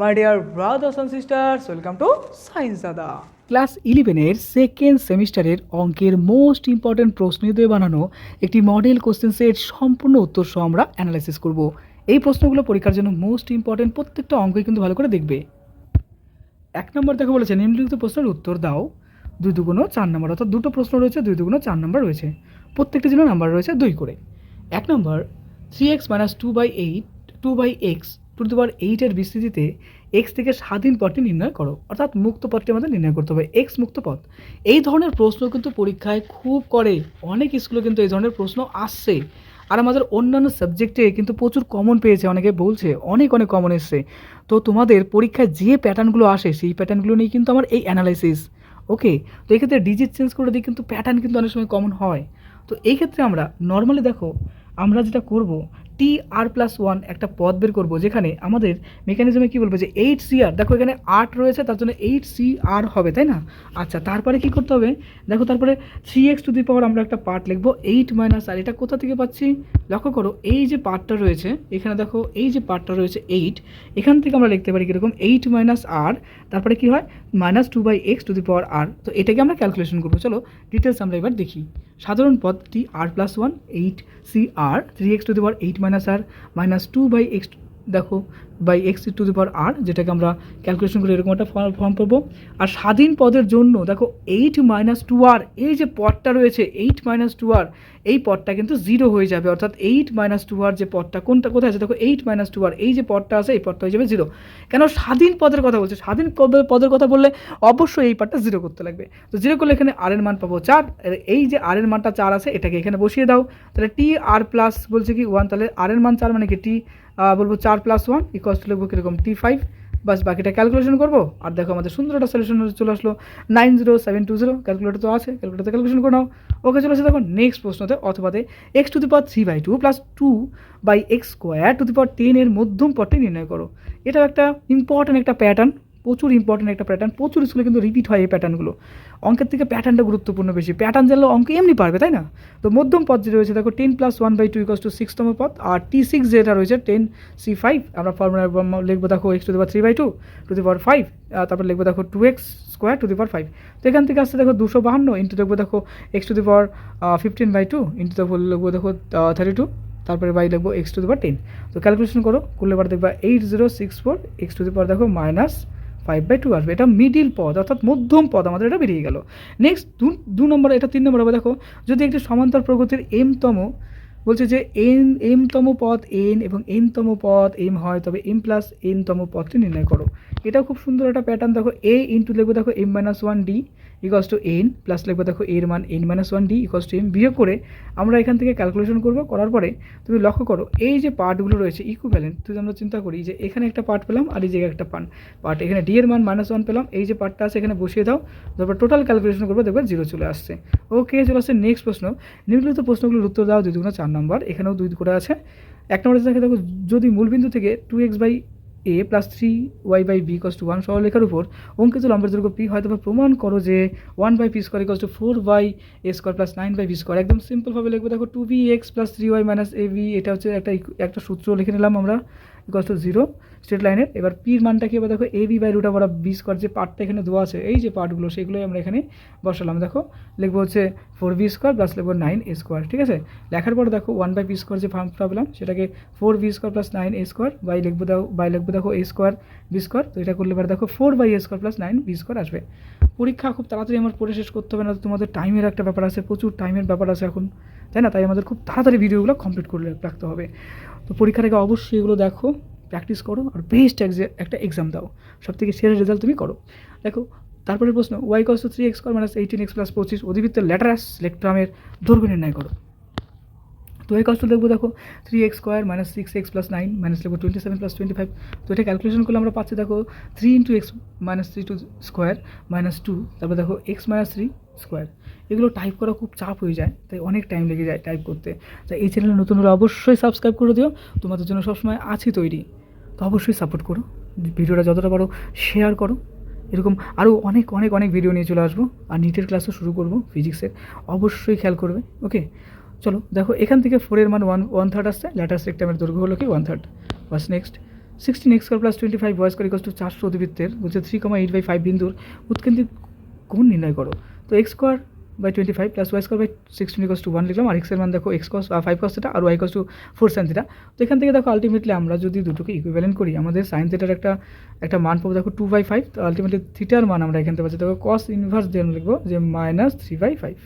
my dear brothers and sisters, welcome to Science Dada. Class ইলেভেনের second সেমিস্টারের অঙ্কের most important প্রশ্ন দিয়ে বানানো একটি মডেল কোশ্চেন সেট সম্পূর্ণ উত্তর সহ আমরা অ্যানালাইসিস করব। এই প্রশ্নগুলো পরীক্ষার জন্য মোস্ট ইম্পর্ট্যান্ট প্রত্যেকটা অঙ্কই কিন্তু ভালো করে দেখবে। এক নম্বর দেখো বলেছে নিম্নলিখিত প্রশ্নের উত্তর দাও। দুই দুগুণো চার নম্বর অর্থাৎ দুটো প্রশ্ন রয়েছে দুই দুগুণো চার নম্বর রয়েছে। প্রত্যেকটি জন্য নাম্বার রয়েছে দুই করে। এক নম্বর three x minus two by eight two by x to to power এইটের বিস্তৃতিতে এক্স থেকে স্বাধীন পথটি নির্ণয় করো। অর্থাৎ মুক্ত পথটি আমাদের নির্ণয় করতে হবে। এক্স মুক্ত পথ এই ধরনের প্রশ্ন কিন্তু পরীক্ষায় খুব করে। অনেক স্কুলে কিন্তু এই ধরনের প্রশ্ন আসছে। আর আমাদের অন্যান্য সাবজেক্টে কিন্তু প্রচুর কমন পেয়েছে, অনেকে বলছে। অনেক অনেক কমন এসছে। তো তোমাদের পরীক্ষায় যে প্যাটার্নগুলো আসে, সেই প্যাটার্নগুলো নিয়ে কিন্তু আমার এই অ্যানালাইসিস ওকে তো এক্ষেত্রে ডিজিট চেঞ্জ করে দিই কিন্তু প্যাটার্ন কিন্তু অনেক সময় কমন হয়। তো এই ক্ষেত্রে আমরা নর্মালি দেখো, আমরা যেটা করব টি আর প্লাস ওয়ান একটা পদ বের করব, যেখানে আমাদের মেকানিজমে কী বলব যে এইট সি আর দেখো এখানে আট রয়েছে, তার জন্য এইট সি আর হবে, তাই না? আচ্ছা তারপরে কি করতে হবে? দেখো তারপরে three x to the power আমরা একটা পার্ট লিখব এইট মাইনাস আর এটা কোথা থেকে পাচ্ছি? লক্ষ্য করো, এই যে পার্টটা রয়েছে, এখানে দেখো, এই যে পার্টটা রয়েছে এইট এখান থেকে আমরা লিখতে পারি কীরকম এইট মাইনাস আর তারপরে কী হয়? Minus two by x to the power আর তো এটাকে আমরা ক্যালকুলেশন করব। চলো ডিটেলস আমরা এবার দেখি। সাধারণ পদটি r plus one eight C r three x to the power eight minus r minus two by x দেখো by x to the power r যেটাকে আমরা ক্যালকুলেশন করে এরকম একটা ফর্ম পাবো আর স্বাধীন পদের জন্য, দেখো এইট মাইনাস টু আর এই যে পদটা রয়েছে এইট মাইনাস টু আর এই পদটা কিন্তু জিরো হয়ে যাবে। অর্থাৎ এইট মাইনাস টু আর যে পদটা, কোনটা, কোথায় আছে? দেখো এইট মাইনাস টু আর এই যে পদটা আছে, এই পদটা হয়ে যাবে জিরো কেন স্বাধীন পদের কথা বলছে? স্বাধীন পদের কথা বললে অবশ্যই এই পার্টটা জিরো করতে লাগবে। তো জিরো করলে এখানে আর এর মান পাবো চার। এই যে আর এর মানটা চার আছে, এটাকে এখানে বসিয়ে দাও। তাহলে টি আর প্লাস বলছে কি? ওয়ান তাহলে আর এর মান চার মানে কি? টি বলব চার প্লাস ওয়ান ইকোয়াস টু লিখব কীরকম? টি ফাইভ বাস বাকিটা ক্যালকুলেশন করব। আর দেখো আমাদের সুন্দর একটা সলিউশন চলে আসলো nine zero seven two zero calculator তো আছে ক্যালকুলেটার ক্যালকুলেশন করে নাও। ওকে চলে আসে দেখো নেক্সট প্রশ্নতে অথবাতে x to the power three by two plus two by x square to the power টেনের মধ্যম পথটি নির্ণয় করো। এটাও একটা ইম্পর্ট্যান্ট একটা প্যাটার্ন প্রচুর ইম্পর্ট্যান্ট একটা প্যাটার্ন প্রচুর স্কুলে কিন্তু রিপিট হয় এই প্যাটার্নগুলো অঙ্কের থেকে প্যাটার্নটা গুরুত্বপূর্ণ বেশি। প্যাটার্ন জানলে অঙ্ক এমনি পারবে, তাই না? তো মধ্যম পদ যেটা রয়েছে, দেখো ten plus one by two equals to সিক্সতম পদ, আর টি সিক্স যেটা রয়েছে টেন সি ফাইভ আমরা ফর্মুলা লিখব দেখো x to the three by two to the power five তারপর লিখব দেখো two x square to the power five তো এখান থেকে আসতে দেখো দুশো বাহান্ন ইন্টু দেখব দেখো x to the power fifteen by two into দেখো লিখব দেখো থার্টি টু তারপরে বাই লিখব x to the power ten তো ক্যালকুলেশন করো, করলে এবার দেখবা eight zero six four x to the power দেখো মাইনাস ফাইভ বাই টু আসবে। এটা মিডিল পদ, অর্থাৎ মধ্যম পদ আমাদের এটা বেরিয়ে গেল। নেক্সট দু নম্বর এটা তিন নম্বর হবে। দেখো, যদি একটি সমান্তর প্রগতির এমতম বলছে যে এন এমতম পদ এন এবং এনতম পদ এম হয়, তবে এম প্লাস এনতম পদটি নির্ণয় করো। এটাও খুব সুন্দর একটা প্যাটার্ন দেখো এ ইন্টু লিখব, দেখো m minus one d equals to n plus লিখব, দেখো এর মান n minus one d equals to m বিয়োগ করে আমরা এখান থেকে ক্যালকুলেশন করব, করার পরে তুমি লক্ষ্য করো, এই যে পার্টগুলো রয়েছে ইকুভ্যালেন্ট যদি আমরা চিন্তা করি যে এখানে একটা পার্ট পেলাম আর এই জায়গায় একটা পান পার্ট এখানে ডি এর মান মাইনাস ওয়ান পেলাম, এই যে পার্টটা আছে এখানে বসিয়ে দাও, তারপর টোটাল ক্যালকুলেশন করব, দেখবে জিরো চলে আসছে। ওকে চলে আসছে নেক্সট প্রশ্ন। নিম্নলিখিত প্রশ্নগুলোর উত্তর দাও, দুই দুগুণ চার নম্বর, এখানেও দুই করে আছে। এক নম্বরে দেখে দেখো, যদি মূলবিন্দু থেকে two x by a plus three y by b equals to one সরলেখার উপর অঙ্কিত লম্বের দৈর্ঘ্য পি হয়তো প্রমাণ করো যে one by p square equals to four by a square plus nine by b square একদম সিম্পলভাবে লিখব। দেখো two b x plus three y minus a b এটা হচ্ছে একটা একটা সূত্র লিখে নিলাম আমরা। ইকস টু জিরো স্ট্রেট লাইনের এবার পির মানটা কি হবে? দেখো এ বি বাই রুট আবার বি স্কোয়ার যে পার্টটা এখানে দেওয়া আছে, এই যে পার্টগুলো সেগুলোই আমরা এখানে বসালাম। দেখো, লিখব হচ্ছে ফোর বি স্কোয়ার প্লাস লিখব নাইন এ স্কোয়ার ঠিক আছে? লেখার পর দেখো ওয়ান বাই বি স্কোয়ার যে ফর্মটা পেলাম, সেটাকে four b square plus nine a square by লিখব দাও বাই লিখব দেখো এ স্কোয়ার বি স্কোয়ার তো এটা করলে এবার দেখো four by a square plus nine b square আসবে। পরীক্ষা খুব তাড়াতাড়ি আমার পড়ে শেষ করতে হবে, না তোমাদের টাইমের একটা ব্যাপার আছে, প্রচুর টাইমের ব্যাপার আছে এখন। তাই না? তাই আমাদের খুব তাড়াতাড়ি ভিডিওগুলো কমপ্লিট করে রাখতে হবে। তো পরীক্ষার আগে অবশ্যই এগুলো দেখো প্র্যাকটিস করো আর বেস্ট একটা এক্সাম দাও। সব থেকে সেরা রেজাল্ট তুমি করো। দেখো তারপরে প্রশ্ন y equals three x square minus eighteen x plus পঁচিশ, অধিবৃত্তের ল্যাটারাস লেকট্রামের দৈর্ঘ্য নির্ণয় করো। তো এই কষ্ট দেখব, দেখো three x square minus six x plus nine minus লিখব twenty seven plus twenty five তো এটা ক্যালকুলেশন করলে আমরা পাচ্ছি, দেখো three into x minus three to square minus two তারপর দেখো এক্স মাইনাস থ্রি স্কোয়ার এগুলো টাইপ করা খুব চাপ হয়ে যায়, তাই অনেক টাইম লেগে যায় টাইপ করতে। তাই এই চ্যানেলে নতুন হলে অবশ্যই সাবস্ক্রাইব করে দিও, তোমাদের জন্য সবসময় আছি তৈরি। তো অবশ্যই সাপোর্ট করো, ভিডিওটা যতটা পারো শেয়ার করো। এরকম আরও অনেক অনেক অনেক ভিডিও নিয়ে চলে আসব। আর নিটের ক্লাসও শুরু করব ফিজিক্সের অবশ্যই খেয়াল করবে ওকে চলো, দেখো, এখান থেকে ফোরের মান ওয়ান ওয়ান থার্ড আসছে ল্যাটার সেক্টামের দৈর্ঘ্য হলো কি ওয়ান থার্ড বাস next sixteen x square plus twenty five y square equals চারশো অধিবৃত্তের বলছে three comma eight by five বিন্দুর উৎকেন্দ্রিক কোণ নির্ণয় করো। তো x square by twenty five plus y square by sixteen equals to one লিখলাম, আর এক্সের মান দেখো x equals five cos theta R y equals to four sine theta তো এখান থেকে দেখো আলটিমেটলি আমরা যদি দুটোকে ইকুইভ্যালেন্ট করি, আমাদের সাইন থিটার একটা একটা মান পাবো, দেখো টু বাই ফাইভ তো আলটিমেটলি থিটার মান আমরা এখান থেকে পাচ্ছি, দেখো কস ইনভার্স দিয়ে লিখব যে মাইনাস থ্রি বাই ফাইভ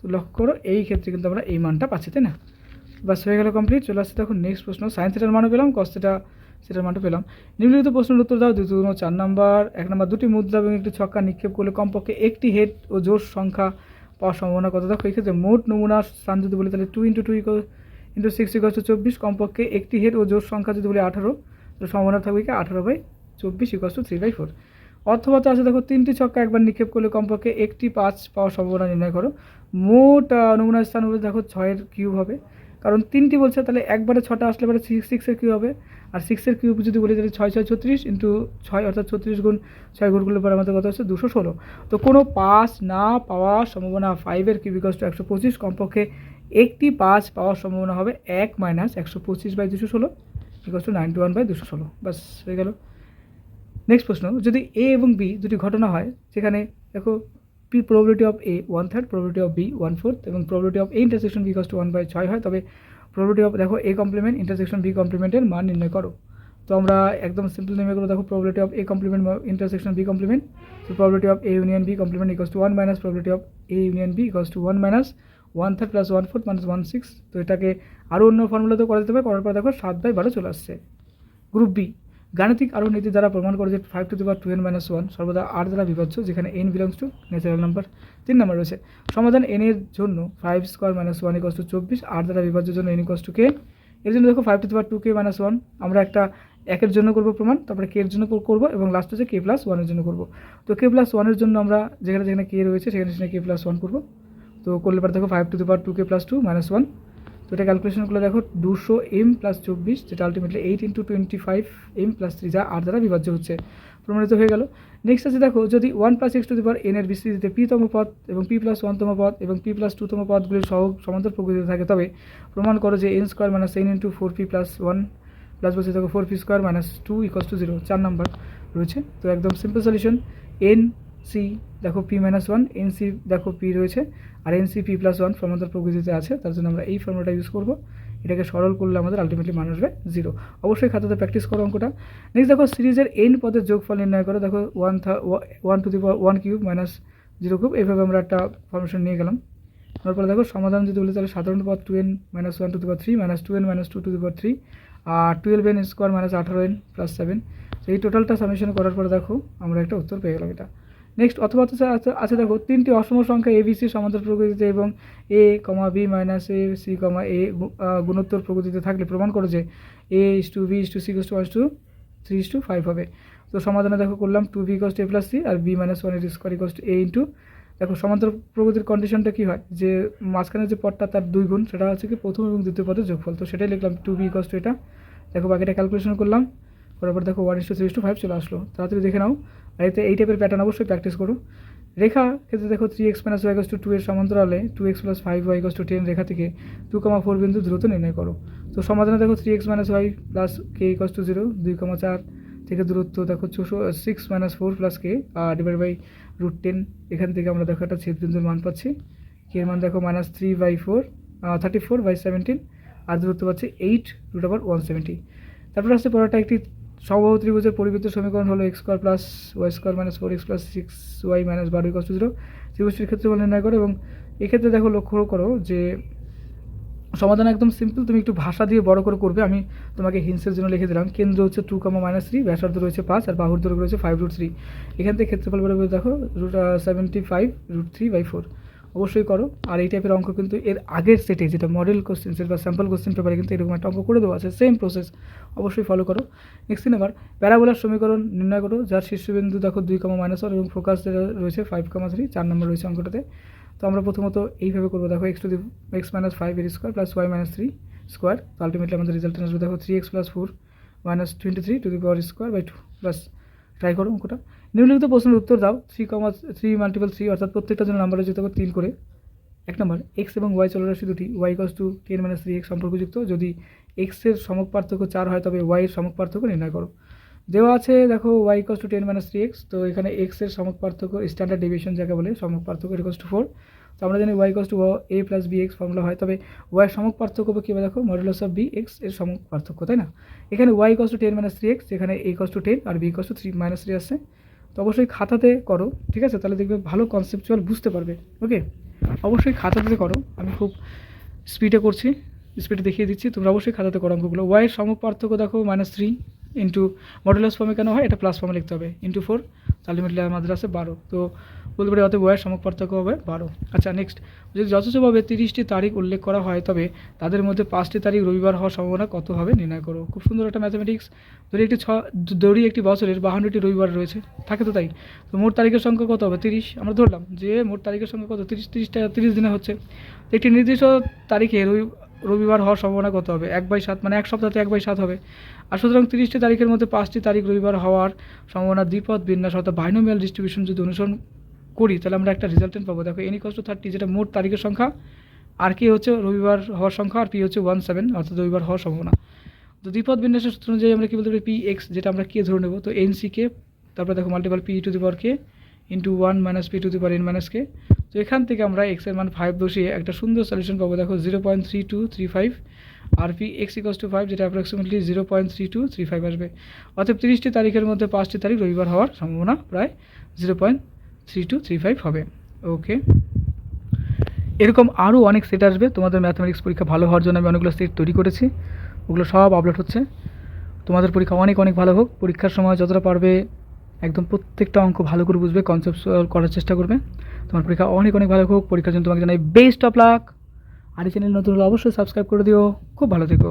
তো লক্ষ্য করো, এই ক্ষেত্রে কিন্তু আমরা এই মানটা পাচ্ছি, তাই না? বাস হয়ে গেল কমপ্লিট চলে আসছে দেখো নেক্সট প্রশ্ন সায়েন্স সেটার মানও পেলাম কস সেটা সেটার মানটা পেলাম। নিম্নলিখিত প্রশ্নের উত্তর দাও, দ্বিতীয় চার নাম্বার, এক নাম্বার দুটি মুদ্রা এবং একটি ছক্কা নিক্ষেপ করলে কমপক্ষে একটি হেড ও জোর সংখ্যা পাওয়ার সম্ভাবনা কত? দেখো এক্ষেত্রে মোট নমুনার স্থান যদি বলি, তাহলে two into two into six equals চব্বিশ, কমপক্ষে একটি হেড ও জোর সংখ্যা যদি বলি আঠারো, তাহলে সম্ভাবনা থাকবে কি? আঠারো বাই চব্বিশ ইকস থ্রি বাই ফোর অথবা তো আছে দেখো, তিনটি ছক্কা একবার নিক্ষেপ করলে কমপক্ষে একটি পাঁচ পাওয়ার সম্ভাবনা নির্ণয় করো। মোট আহ, নমুনার স্থান বলে দেখো ছয়ের কিউব হবে। কারণ তিনটি বলছে তাহলে একবারে ছটা আসলে পরে সিক্স সিক্সের কিউব হবে। আর সিক্সের কিউব যদি বলি তাহলে ছয় ছয় ছত্রিশ ইন্টু ছয় অর্থাৎ ছত্রিশ গুণ ছয় গুণ করলে পরে আমাদের কত হচ্ছে? দুশো ষোলো। তো কোনো পাস না পাওয়ার সম্ভাবনা ফাইভের কিউব ইকস টু একশো পঁচিশ কমপক্ষে একটি পাঁচ পাওয়ার সম্ভাবনা হবে এক মাইনাস একশো পঁচিশ বাই দুশো ষোলো equals to ninety one by দুশো ষোলো। বাস হয়ে গেল। নেক্সট প্রশ্ন যদি এ এবং বি দুটি ঘটনা হয় যেখানে দেখো P probability of A one third probability of B one fourth এবং probability of A intersection B to one by ছয় হয়। তবে প্রবাবিলিটি অফ দেখো এ কমপ্লিমেন্ট ইন্টারসেকশন বি কমপ্লিমেন্টের মান নির্ণয় করো। তো আমরা একদম সিম্পল নেমে করব দেখো probability of A complement intersection B complement তো probability of A union B complement equals to one minus probability of A union B equals to one minus one third plus one fourth minus one six তো এটাকে আরও অন্য ফর্মুলাতেও করা যেতে পারে। করার পর দেখো, সাত বাই বারো চলে আসছে। গ্রুপ বি গাণিতিক আরও নীতি দ্বারা প্রমাণ করে যে five to the power two n minus one সর্বদা আর দ্বারা বিভাজ্য যেখানে n belongs to natural number তিন নাম্বার রয়েছে। সমাধান এন এর জন্য five square minus one equals to চব্বিশ আট দ্বারা বিভাজ্যের জন্য এন ইকস টু কে এর জন্য দেখো five to the power two k minus one আমরা একটা একের জন্য করব প্রমাণ, তারপরে কে এর জন্য কর- করব এবং লাস্ট হচ্ছে কে প্লাস ওয়ানের জন্য করব। তো কে প্লাস ওয়ানের জন্য আমরা যেখানে যেখানে কে রয়েছে সেখানে সেখানে কে প্লাস ওয়ান করব। তো করলে পরে দেখো five to the power two k plus two minus one তো এটা ক্যালকুলেশন করলে দেখো, দুশো এম প্লাস চব্বিশ, যেটা ultimately eight into twenty five m plus three যা আর দ্বারা বিভাজ্য হচ্ছে, প্রমাণিত হয়ে গেল। নেক্সট আছে দেখো, যদি one plus x to the power n এর বিস্তৃতিতে পিতম পদ এবং পি প্লাস ওয়ানতম পদ এবং পি প্লাস টুতম পদগুলির সহ সমান্তর প্রকৃতিতে থাকে, তবে প্রমাণ করো যে n square minus n into four p plus one plus বলছে দেখো four p square minus two equals to zero চার নাম্বার রয়েছে। তো একদম সিম্পল সলিউশন এন সি দেখো p minus one n C দেখো পি রয়েছে, আর n C p plus one সমান্তর প্রকৃতিতে আছে, তার জন্য আমরা এই ফর্মুলাটা ইউজ করব। এটাকে সরল করলে আমাদের আলটিমেটলি মান আসবে জিরো অবশ্যই খাতাতে প্র্যাকটিস করো অঙ্কটা। নেক্সট দেখো সিরিজের এন পদের যোগফল নির্ণয় করো, দেখো one one to the power one cube minus zero cube এইভাবে আমরা একটা ফর্মেশন নিয়ে গেলাম। তারপরে দেখো সমাধান যদি বলি, তাহলে সাধারণ পদ two N minus one to the power three minus two N minus two to the power three R twelve N square minus আঠারো এন প্লাস সেভেন তো এই টোটালটা সামেশন করার পরে দেখো, আমরা একটা উত্তর পেয়ে গেলাম এটা। নেক্সট অথবা আছে- দেখো, তিনটি অসম সংখ্যা এ বি সি সমান্তর প্রকৃতিতে এবং A comma B minus A C comma A গুণোত্তর প্রকৃতিতে থাকলে প্রমাণ করে যে A is to B is to C is one to three three is to five হবে। তো সমাধানে দেখো করলাম two B equals two A plus C R B minus one it square equals two A into দেখো সমান্তর প্রগতির কন্ডিশনটা কী হয়? যে মাঝখানে যে পদটা তার দুই গুণ, সেটা হচ্ছে কি প্রথম এবং দ্বিতীয় পদের যোগফল। তো সেটাই লিখলাম টু বি ইকস টু এটা। দেখো বাকিটা ক্যালকুলেশন করলাম, করার পর দেখো one is to three is to five চলে আসলো। তাড়াতাড়ি দেখে নাও। এতে এই টাইপের প্যাটার্ন অবশ্যই প্র্যাকটিস করো। রেখা ক্ষেত্রে দেখো three X minus Y to two এর সমান্তরালে two X plus five Y to ten রেখা থেকে টু কমা ফোর বিন্দু দ্রুত নির্ণয় করো। তো সমাধানে দেখো three X minus Y plus K equals to zero দুই কমা চার থেকে দূরত্ব দেখো চৌষো six minus four plus K divide by root ten এখান থেকে আমরা দেখো একটা ছেদ বিন্দুর মান পাচ্ছি। কে এর মান দেখো minus three by four thirty four by seventeen আর দূরত্ব পাচ্ছি এইট রুট আবার ওয়ান সেভেন্টি তারপর আসছে পরেরটা একটি সমবাহু ত্রিভুজের পরিবৃত্ত সমীকরণ হলো x square plus y square minus four x plus six y minus বারো ইকস জিরো ত্রিভুজটির ক্ষেত্রে বলে নির্ণয় করো এবং এক্ষেত্রে দেখো লক্ষ্য করো যে সমাধান একদম সিম্পল তুমি একটু ভাষা দিয়ে বড় করে করবে। আমি তোমাকে হিন্সের জন্য লিখে দিলাম। কেন্দ্র হচ্ছে টু কামা মাইনাস থ্রি ব্যাসার্ধ রয়েছে পাঁচ আর বাহুর দৈর্ঘ্য রয়েছে ফাইভ রুট থ্রি এখান থেকে ক্ষেত্রফল বেরোবে দেখো root seventy five root three by four অবশ্যই করো। আর এই টাইপের অঙ্ক কিন্তু এর আগের সেটে যেটা মডেল কোশ্চেন সেট বা স্যাম্পল কোশ্চেন পেপারে কিন্তু এরকম একটা অঙ্ক করে দেওয়া আছে। সেম প্রসেস অবশ্যই ফলো করো। নেক্সট দিন আবার প্যারাবোলার সমীকরণ নির্ণয় করো, যার শীর্ষবিন্দু দেখো দুই কমা মাইনাস ওয়ান এবং ফোকাস যেটা রয়েছে ফাইভ কমা থ্রি চার নম্বর রয়েছে অঙ্কটাতে। তো আমরা প্রথমত এইভাবে করব। দেখো X to the X minus five এর square plus Y minus three square ultimately আমাদের রেজাল্ট আসবে, দেখো three X plus four minus twenty three to the power square by two plus try করো অঙ্কটা নিম্নলিখিত প্রশ্নের উত্তর দাও। Three comma three multiple three অর্থাৎ প্রত্যেকটা জন্য নাম্বার রয়েছে দেখো তিন করে। এক নম্বর এক্স এবং ওয়াই চলরাশি দুটি। Y equals to ten minus three X সম্পর্কযুক্ত। যদি এক্সের সমক পার্থক্য চার হয়, তবে ওয়াইয়ের সমক পার্থক্য নির্ণয় করো। দেওয়া আছে, দেখো Y equals to ten minus three X তো এখানে এক্সের সমক পার্থক্য স্ট্যান্ডার্ড ডেভিয়েশন যাকে বলে, সমক পার্থক্য এটা টু ফোর তো আমরা জানি Y equals to A plus B X formula হয়। তবে ওয়াইয়ের সমক পার্থক্য কী হবে দেখো? মডুলাস অফ বি এক্সের সমক পার্থক্য, তাই না? এখানে Y equals to ten minus three X এখানে A equals to ten R B equals to three minus three আসছে। তো অবশ্যই খাতাতে করো, ঠিক আছে? তাহলে দেখবে ভালো কনসেপচুয়াল বুঝতে পারবে ওকে অবশ্যই খাতাতে করো, আমি খুব স্পিডে করছি স্পিডে দেখিয়ে দিচ্ছি। তোমরা অবশ্যই খাতাতে করো অঙ্কগুলো। ওয়াইয়ের সমক পার্থক্য দেখো মাইনাস থ্রি ইন্টু মডুলাস ফর্মে কেন হয়? এটা প্লাস ফর্মে লিখতে হবে। ইন্টু ফোর আলটিমেটলি আমাদের আছে বারো। তো বলতে পারি অতএব ওয়াইয়ের সমক পার্থক্য হবে বারো। আচ্ছা নেক্সট যদি যথেচ্ছভাবে তিরিশটি তারিখ উল্লেখ করা হয়, তবে তাদের মধ্যে পাঁচটি তারিখ রবিবার হওয়ার সম্ভাবনা কত হবে নির্ণয় করো। খুব সুন্দর একটা ম্যাথামেটিক্স ধরি একটি ছ, ধরি একটি বছরের বাহান্নটি রবিবার রয়েছে। থাকে তো তাই? তো মোট তারিখের সংখ্যা কত হবে? তিরিশ। আমরা ধরলাম যে মোট তারিখের সংখ্যা কত? তিরিশ, তিরিশটা, তিরিশ দিনে হচ্ছে। একটি নির্দিষ্ট তারিখে রবি রবিবার হওয়ার সম্ভাবনা কত হবে? এক বাই সাত মানে এক সপ্তাহে এক বাই সাত হবে। আর সুতরাং তিরিশটি তারিখের মধ্যে পাঁচটি তারিখ রবিবার হওয়ার সম্ভাবনা দ্বিপদ বিন্যাস অর্থাৎ বাইনোমিয়াল ডিস্ট্রিবিউশন যদি অনুসরণ করি, তাহলে আমরা একটা রেজাল্টেন্ট পাবো। দেখো এনি কষ্ট থার্টি যেটা মোট তারিখের সংখ্যা, আর কি হচ্ছে রবিবার হওয়ার সংখ্যা, আর পি হচ্ছে ওয়ান সেভেন অর্থাৎ রবিবার হওয়ার সম্ভাবনা। তো দ্বিপদ বিন্যাসের সূত্র অনুযায়ী আমরা কী বলতে পারি? পি এক্স যেটা আমরা কে ধরে নেব, তো এন সি কে তারপরে দেখো multiple P to the power K into one minus P to the power N minus K তো এখান থেকে আমরা এক্সের মান ফাইভ বসিয়ে একটা সুন্দর সলিউশন পাবো। দেখো zero point three two three five R P X equals to five যেটা approximately zero point three two three five আসবে। অর্থাৎ তিরিশটি তারিখের মধ্যে পাঁচটি তারিখ রবিবার হওয়ার সম্ভাবনা প্রায় zero point three two three five হবে। ওকে এরকম আরও অনেক সেট আসবে। তোমাদের ম্যাথমেটিক্স পরীক্ষা ভালো হওয়ার জন্য আমি অনেকগুলো সেট তৈরি করেছি। ওগুলো সব আপলোড হচ্ছে। তোমাদের পরীক্ষা অনেক অনেক ভালো হোক। পরীক্ষার সময় যতটা পারবে একদম প্রত্যেকটা অঙ্ক ভালো করে বুঝবে কনসেপ্ট সলভ করার চেষ্টা করবে। তোমার পরীক্ষা অনেক অনেক ভালো হোক, পরীক্ষার জন্য তোমাকে জানাই বেস্ট অফ লাক আর এই চ্যানেল নতুন হলে অবশ্যই সাবস্ক্রাইব করে দিও। খুব ভালো থেকো।